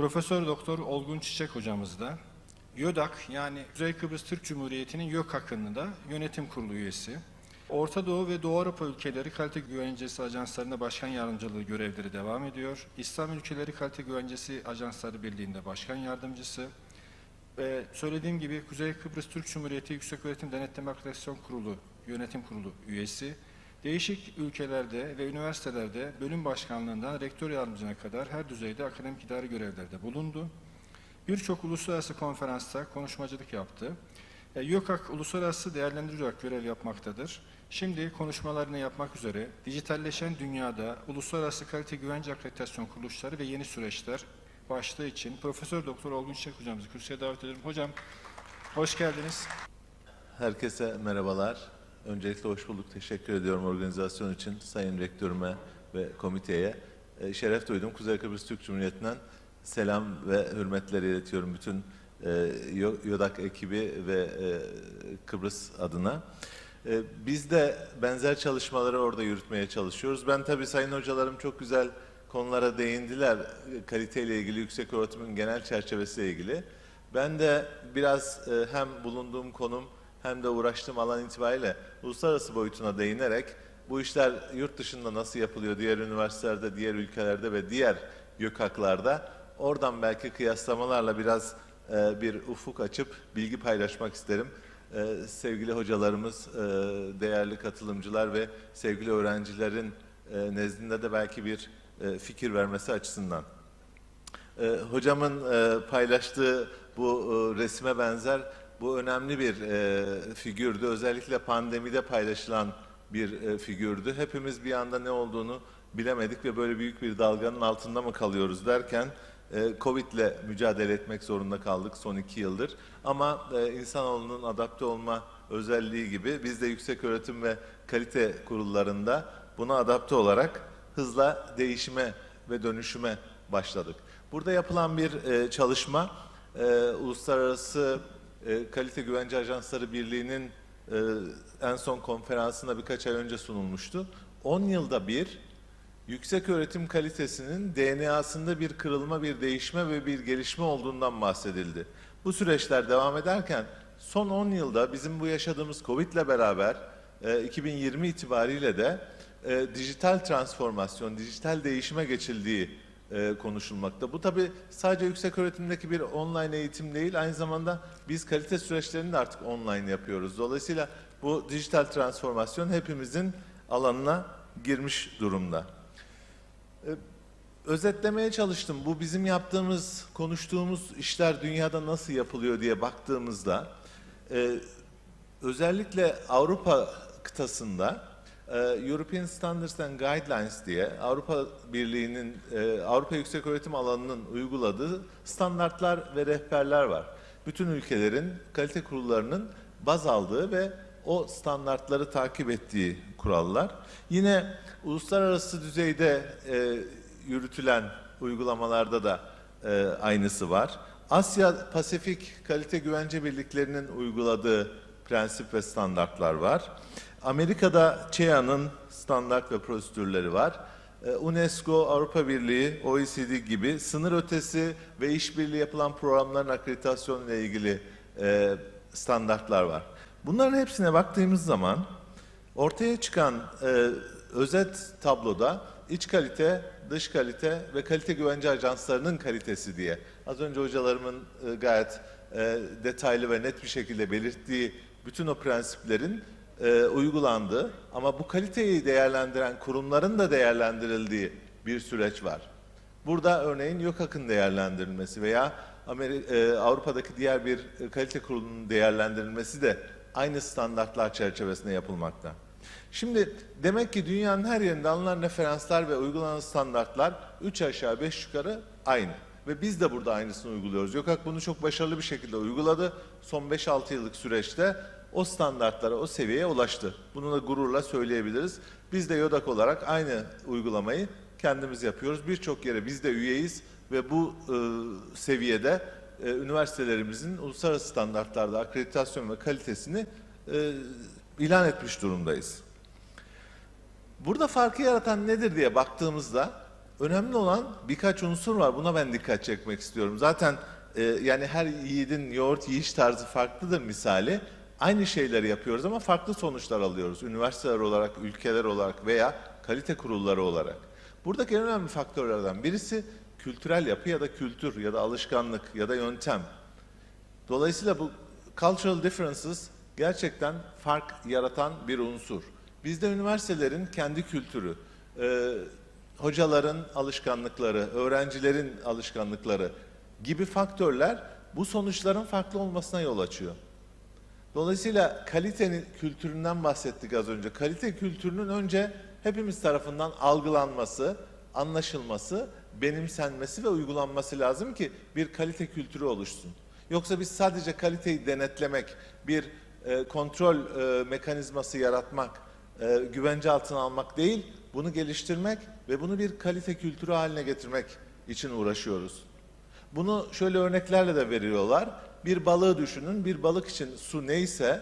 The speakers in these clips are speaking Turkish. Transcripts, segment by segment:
Profesör Doktor Olgun Çiçek hocamız da YÖDAK yani Kuzey Kıbrıs Türk Cumhuriyeti'nin YÖK hakkında yönetim kurulu üyesi. Orta Doğu ve Doğu Avrupa ülkeleri kalite güvencesi ajanslarında başkan yardımcılığı görevleri devam ediyor. İslam ülkeleri kalite güvencesi ajansları birliğinde başkan yardımcısı. Ve söylediğim gibi Kuzey Kıbrıs Türk Cumhuriyeti Yükseköğretim Denetleme Akreditasyon Kurulu yönetim kurulu üyesi. Değişik ülkelerde ve üniversitelerde bölüm başkanlığından rektör yardımcına kadar her düzeyde akademik idari görevlerde bulundu. Birçok uluslararası konferansta konuşmacılık yaptı. E, YÖKAK uluslararası değerlendirici olarak görev yapmaktadır. Şimdi konuşmalarını yapmak üzere dijitalleşen dünyada uluslararası kalite güvence akreditasyon kuruluşları ve yeni süreçler başlığı için Profesör Doktor Olgun Çiçek hocamızı kürsüye davet ediyorum. Hocam hoş geldiniz. Herkese merhabalar. Öncelikle hoş bulduk. Teşekkür ediyorum organizasyon için Sayın Rektörüme ve komiteye. E, Şeref duydum. Kuzey Kıbrıs Türk Cumhuriyeti'nden selam ve hürmetleri iletiyorum bütün e, Yo- YODAK ekibi ve e, Kıbrıs adına. E, Biz de benzer çalışmaları orada yürütmeye çalışıyoruz. Ben tabii sayın hocalarım çok güzel konulara değindiler. Kaliteyle ilgili, yüksek öğretimin genel çerçevesiyle ilgili. Ben de biraz e, hem bulunduğum konum hem de uğraştığım alan itibariyle uluslararası boyutuna değinerek bu işler yurt dışında nasıl yapılıyor diğer üniversitelerde, diğer ülkelerde ve diğer YÖKAK'larda oradan belki kıyaslamalarla biraz e, bir ufuk açıp bilgi paylaşmak isterim. E, sevgili hocalarımız, e, değerli katılımcılar ve sevgili öğrencilerin e, nezdinde de belki bir e, fikir vermesi açısından. E, hocamın e, paylaştığı bu e, resme benzer bu önemli bir e, figürdü. Özellikle pandemide paylaşılan bir e, figürdü. Hepimiz bir anda ne olduğunu bilemedik ve böyle büyük bir dalganın altında mı kalıyoruz derken e, Covid'le mücadele etmek zorunda kaldık son iki yıldır. Ama e, insanoğlunun adapte olma özelliği gibi biz de yüksek öğretim ve kalite kurullarında buna adapte olarak hızla değişime ve dönüşüme başladık. Burada yapılan bir e, çalışma e, Uluslararası e, Kalite Güvence Ajansları Birliği'nin e, en son konferansında birkaç ay önce sunulmuştu. 10 yılda bir yüksek öğretim kalitesinin DNA'sında bir kırılma, bir değişme ve bir gelişme olduğundan bahsedildi. Bu süreçler devam ederken son 10 yılda bizim bu yaşadığımız Covid ile beraber e, 2020 itibariyle de e, dijital transformasyon, dijital değişime geçildiği e, konuşulmakta. Bu tabi sadece yüksek öğretimdeki bir online eğitim değil, aynı zamanda biz kalite süreçlerini de artık online yapıyoruz. Dolayısıyla bu dijital transformasyon hepimizin alanına girmiş durumda. E, özetlemeye çalıştım. Bu bizim yaptığımız, konuştuğumuz işler dünyada nasıl yapılıyor diye baktığımızda e, özellikle Avrupa kıtasında European Standards and Guidelines diye Avrupa Birliği'nin e, Avrupa Yüksek Öğretim alanının uyguladığı standartlar ve rehberler var. Bütün ülkelerin kalite kurullarının baz aldığı ve o standartları takip ettiği kurallar. Yine uluslararası düzeyde e, yürütülen uygulamalarda da e, aynısı var. Asya Pasifik Kalite Güvence Birliklerinin uyguladığı prensip ve standartlar var. Amerika'da CEA'nın standart ve prosedürleri var. E, UNESCO, Avrupa Birliği, OECD gibi sınır ötesi ve işbirliği yapılan programların akreditasyonu ile ilgili e, standartlar var. Bunların hepsine baktığımız zaman ortaya çıkan e, özet tabloda iç kalite, dış kalite ve kalite güvence ajanslarının kalitesi diye az önce hocalarımın gayet detaylı ve net bir şekilde belirttiği bütün o prensiplerin e, uygulandığı ama bu kaliteyi değerlendiren kurumların da değerlendirildiği bir süreç var. Burada örneğin YÖKAK'ın değerlendirilmesi veya Ameri- e, Avrupa'daki diğer bir kalite kurulunun değerlendirilmesi de aynı standartlar çerçevesinde yapılmakta. Şimdi demek ki dünyanın her yerinde alınan referanslar ve uygulanan standartlar 3 aşağı 5 yukarı aynı. Ve biz de burada aynısını uyguluyoruz. YÖKAK bunu çok başarılı bir şekilde uyguladı. Son 5-6 yıllık süreçte o standartlara, o seviyeye ulaştı. Bunu da gururla söyleyebiliriz. Biz de YÖDAK olarak aynı uygulamayı kendimiz yapıyoruz. Birçok yere biz de üyeyiz ve bu e, seviyede e, üniversitelerimizin uluslararası standartlarda akreditasyon ve kalitesini e, ilan etmiş durumdayız. Burada farkı yaratan nedir diye baktığımızda Önemli olan birkaç unsur var. Buna ben dikkat çekmek istiyorum. Zaten e, yani her yiğidin yoğurt yiyiş tarzı farklıdır misali. Aynı şeyleri yapıyoruz ama farklı sonuçlar alıyoruz. Üniversiteler olarak, ülkeler olarak veya kalite kurulları olarak. Buradaki en önemli faktörlerden birisi kültürel yapı ya da kültür ya da alışkanlık ya da yöntem. Dolayısıyla bu cultural differences gerçekten fark yaratan bir unsur. Bizde üniversitelerin kendi kültürü, e, hocaların alışkanlıkları, öğrencilerin alışkanlıkları gibi faktörler bu sonuçların farklı olmasına yol açıyor. Dolayısıyla kalitenin kültüründen bahsettik az önce. Kalite kültürünün önce hepimiz tarafından algılanması, anlaşılması, benimsenmesi ve uygulanması lazım ki bir kalite kültürü oluşsun. Yoksa biz sadece kaliteyi denetlemek, bir e, kontrol e, mekanizması yaratmak, e, güvence altına almak değil, bunu geliştirmek ve bunu bir kalite kültürü haline getirmek için uğraşıyoruz. Bunu şöyle örneklerle de veriyorlar. Bir balığı düşünün. Bir balık için su neyse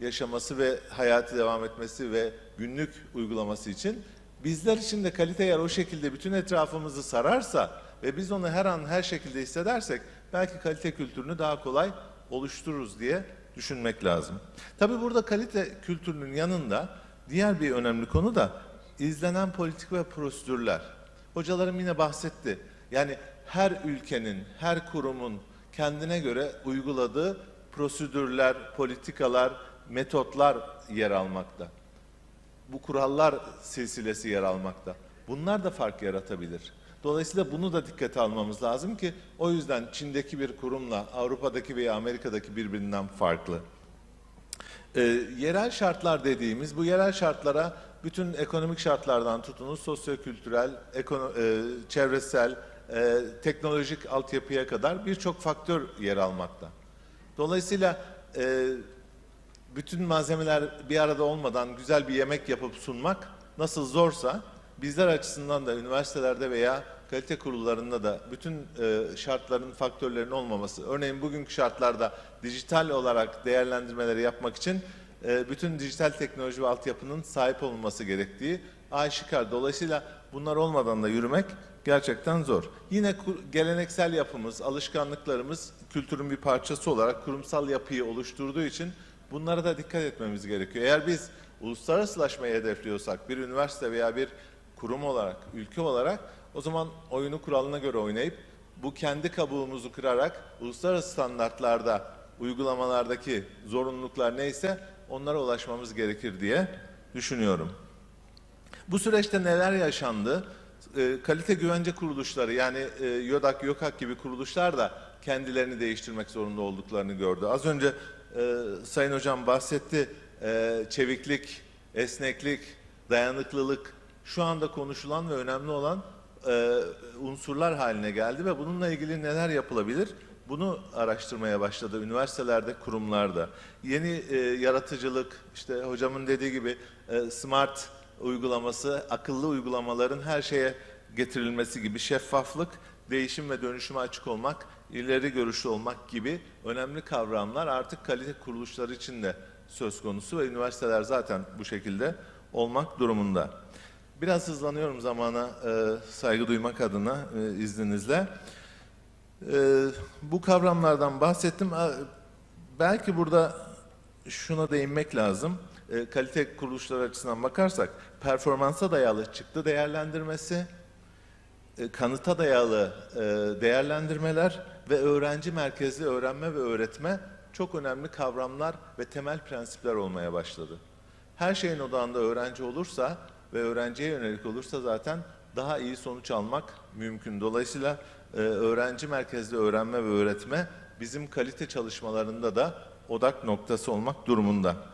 yaşaması ve hayatı devam etmesi ve günlük uygulaması için bizler için de kalite eğer o şekilde bütün etrafımızı sararsa ve biz onu her an her şekilde hissedersek belki kalite kültürünü daha kolay oluştururuz diye düşünmek lazım. Tabii burada kalite kültürünün yanında diğer bir önemli konu da izlenen politik ve prosedürler. Hocalarım yine bahsetti. Yani her ülkenin, her kurumun kendine göre uyguladığı prosedürler, politikalar, metotlar yer almakta. Bu kurallar silsilesi yer almakta. Bunlar da fark yaratabilir. Dolayısıyla bunu da dikkate almamız lazım ki o yüzden Çin'deki bir kurumla Avrupa'daki veya Amerika'daki birbirinden farklı. Ee, yerel şartlar dediğimiz bu yerel şartlara bütün ekonomik şartlardan tutunuz sosyokültürel, ekono, e, çevresel, e, teknolojik altyapıya kadar birçok faktör yer almakta. Dolayısıyla e, bütün malzemeler bir arada olmadan güzel bir yemek yapıp sunmak nasıl zorsa bizler açısından da üniversitelerde veya kalite kurullarında da bütün e, şartların, faktörlerin olmaması. Örneğin bugünkü şartlarda dijital olarak değerlendirmeleri yapmak için e, bütün dijital teknoloji ve altyapının sahip olması gerektiği aşikar. Dolayısıyla bunlar olmadan da yürümek gerçekten zor. Yine geleneksel yapımız, alışkanlıklarımız kültürün bir parçası olarak kurumsal yapıyı oluşturduğu için bunlara da dikkat etmemiz gerekiyor. Eğer biz uluslararasılaşmayı hedefliyorsak bir üniversite veya bir kurum olarak, ülke olarak o zaman oyunu kuralına göre oynayıp bu kendi kabuğumuzu kırarak uluslararası standartlarda uygulamalardaki zorunluluklar neyse onlara ulaşmamız gerekir diye düşünüyorum. Bu süreçte neler yaşandı? E, kalite güvence kuruluşları yani e, YÖDAK, YÖKAK gibi kuruluşlar da kendilerini değiştirmek zorunda olduklarını gördü. Az önce e, Sayın Hocam bahsetti. E, çeviklik, esneklik, dayanıklılık şu anda konuşulan ve önemli olan e, unsurlar haline geldi ve bununla ilgili neler yapılabilir? Bunu araştırmaya başladı üniversitelerde, kurumlarda. Yeni e, yaratıcılık, işte hocamın dediği gibi e, smart uygulaması, akıllı uygulamaların her şeye getirilmesi gibi şeffaflık, değişim ve dönüşüme açık olmak, ileri görüşlü olmak gibi önemli kavramlar artık kalite kuruluşları için de söz konusu ve üniversiteler zaten bu şekilde olmak durumunda. Biraz hızlanıyorum zamana e, saygı duymak adına e, izninizle. E, bu kavramlardan bahsettim. Belki burada şuna değinmek lazım. E, kalite kuruluşları açısından bakarsak performansa dayalı çıktı değerlendirmesi, e, kanıta dayalı e, değerlendirmeler ve öğrenci merkezli öğrenme ve öğretme çok önemli kavramlar ve temel prensipler olmaya başladı. Her şeyin odağında öğrenci olursa ve öğrenciye yönelik olursa zaten daha iyi sonuç almak mümkün. Dolayısıyla e, öğrenci merkezli öğrenme ve öğretme bizim kalite çalışmalarında da odak noktası olmak durumunda.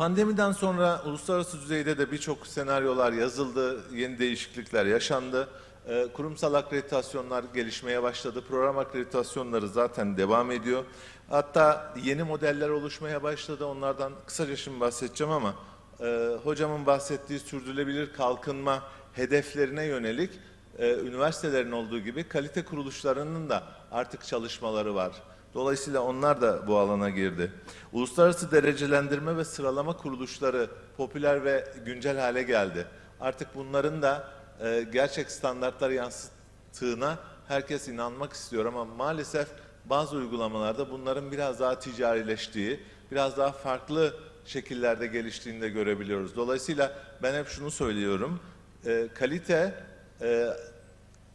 Pandemiden sonra uluslararası düzeyde de birçok senaryolar yazıldı, yeni değişiklikler yaşandı. Ee, kurumsal akreditasyonlar gelişmeye başladı. Program akreditasyonları zaten devam ediyor. Hatta yeni modeller oluşmaya başladı. Onlardan kısaca şimdi bahsedeceğim ama e, hocamın bahsettiği sürdürülebilir kalkınma hedeflerine yönelik e, üniversitelerin olduğu gibi kalite kuruluşlarının da artık çalışmaları var. Dolayısıyla onlar da bu alana girdi. Uluslararası derecelendirme ve sıralama kuruluşları popüler ve güncel hale geldi. Artık bunların da e, gerçek standartları yansıttığına herkes inanmak istiyor ama maalesef bazı uygulamalarda bunların biraz daha ticarileştiği, biraz daha farklı şekillerde geliştiğini de görebiliyoruz. Dolayısıyla ben hep şunu söylüyorum, e, kalite e,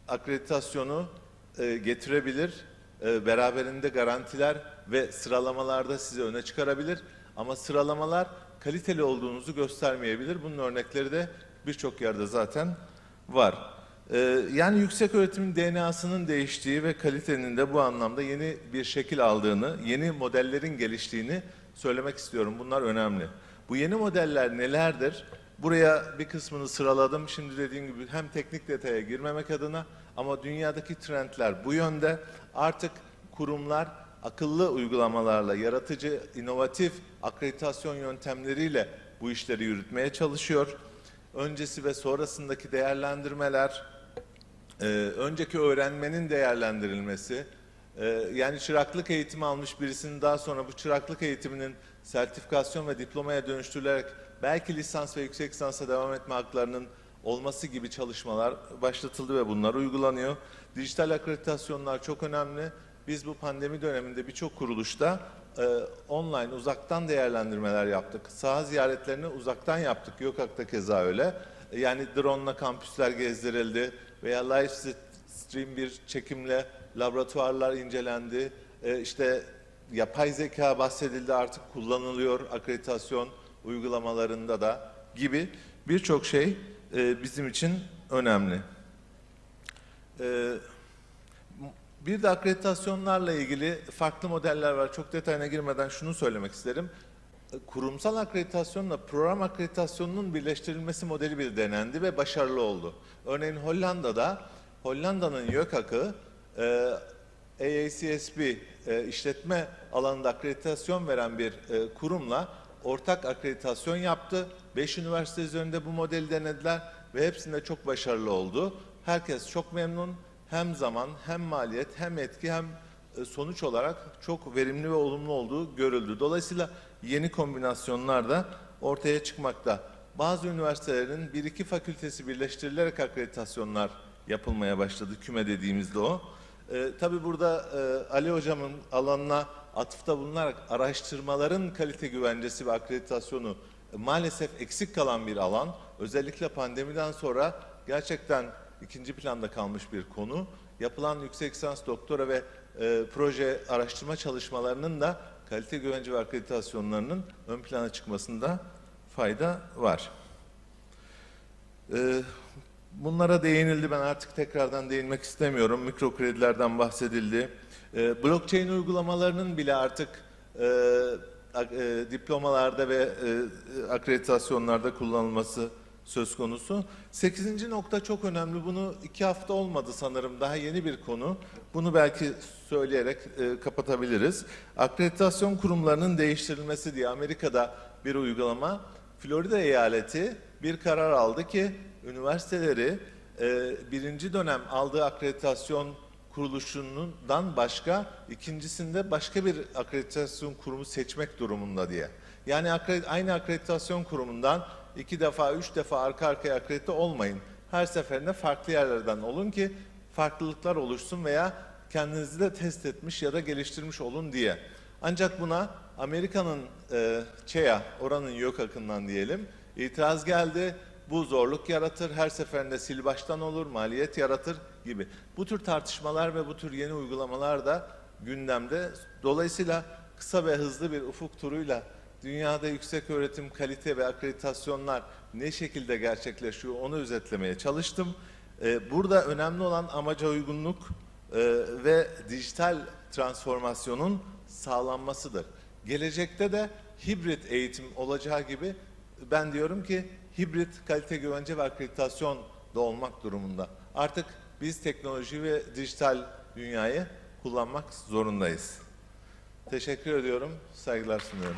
akreditasyonu e, getirebilir, e, beraberinde garantiler ve sıralamalarda sizi öne çıkarabilir ama sıralamalar kaliteli olduğunuzu göstermeyebilir. Bunun örnekleri de birçok yerde zaten var. E, yani yüksek öğretimin DNA'sının değiştiği ve kalitenin de bu anlamda yeni bir şekil aldığını, yeni modellerin geliştiğini söylemek istiyorum. Bunlar önemli. Bu yeni modeller nelerdir? Buraya bir kısmını sıraladım. Şimdi dediğim gibi hem teknik detaya girmemek adına ama dünyadaki trendler bu yönde. Artık kurumlar akıllı uygulamalarla, yaratıcı, inovatif akreditasyon yöntemleriyle bu işleri yürütmeye çalışıyor. Öncesi ve sonrasındaki değerlendirmeler, ee, önceki öğrenmenin değerlendirilmesi, ee, yani çıraklık eğitimi almış birisinin daha sonra bu çıraklık eğitiminin sertifikasyon ve diplomaya dönüştürülerek belki lisans ve yüksek lisansa devam etme haklarının olması gibi çalışmalar başlatıldı ve bunlar uygulanıyor. Dijital akreditasyonlar çok önemli. Biz bu pandemi döneminde birçok kuruluşta e, online uzaktan değerlendirmeler yaptık. Saha ziyaretlerini uzaktan yaptık. YÖKAK'ta keza öyle. E, Yani drone'la kampüsler gezdirildi veya live stream bir çekimle laboratuvarlar incelendi. E, işte yapay zeka bahsedildi artık kullanılıyor akreditasyon uygulamalarında da gibi birçok şey e, bizim için önemli. E, bir de akreditasyonlarla ilgili farklı modeller var. Çok detayına girmeden şunu söylemek isterim. Kurumsal akreditasyonla program akreditasyonunun birleştirilmesi modeli bir denendi ve başarılı oldu. Örneğin Hollanda'da Hollanda'nın YÖKAK'ı e, AACSB e, işletme alanında akreditasyon veren bir e, kurumla ortak akreditasyon yaptı. Beş üniversite üzerinde bu modeli denediler ve hepsinde çok başarılı oldu. Herkes çok memnun. Hem zaman, hem maliyet, hem etki, hem e, sonuç olarak çok verimli ve olumlu olduğu görüldü. Dolayısıyla yeni kombinasyonlar da ortaya çıkmakta. Bazı üniversitelerin bir iki fakültesi birleştirilerek akreditasyonlar yapılmaya başladı. Küme dediğimizde o. E, tabii burada e, Ali Hocam'ın alanına atıfta bulunarak araştırmaların kalite güvencesi ve akreditasyonu e, maalesef eksik kalan bir alan. Özellikle pandemiden sonra gerçekten ikinci planda kalmış bir konu. Yapılan yüksek lisans doktora ve e, proje araştırma çalışmalarının da kalite güvence ve akreditasyonlarının ön plana çıkmasında fayda var. E, bunlara değinildi. Ben artık tekrardan değinmek istemiyorum. Mikro kredilerden bahsedildi. E, blockchain uygulamalarının bile artık e, e, diplomalarda ve e, akreditasyonlarda kullanılması söz konusu. Sekizinci nokta çok önemli. Bunu iki hafta olmadı sanırım. Daha yeni bir konu. Bunu belki söyleyerek e, kapatabiliriz. Akreditasyon kurumlarının değiştirilmesi diye Amerika'da bir uygulama. Florida eyaleti bir karar aldı ki üniversiteleri e, birinci dönem aldığı akreditasyon kuruluşundan başka ikincisinde başka bir akreditasyon kurumu seçmek durumunda diye. Yani aynı akreditasyon kurumundan iki defa, üç defa arka arkaya akredite olmayın. Her seferinde farklı yerlerden olun ki farklılıklar oluşsun veya kendinizi de test etmiş ya da geliştirmiş olun diye. Ancak buna Amerika'nın e, ÇEA, oranın yok akından diyelim, itiraz geldi. Bu zorluk yaratır, her seferinde sil baştan olur, maliyet yaratır gibi. Bu tür tartışmalar ve bu tür yeni uygulamalar da gündemde. Dolayısıyla kısa ve hızlı bir ufuk turuyla dünyada yüksek öğretim kalite ve akreditasyonlar ne şekilde gerçekleşiyor onu özetlemeye çalıştım. Ee, Burada önemli olan amaca uygunluk e, ve dijital transformasyonun sağlanmasıdır. Gelecekte de hibrit eğitim olacağı gibi ben diyorum ki hibrit kalite güvence ve akreditasyon da olmak durumunda. Artık biz teknoloji ve dijital dünyayı kullanmak zorundayız. Teşekkür ediyorum, saygılar sunuyorum.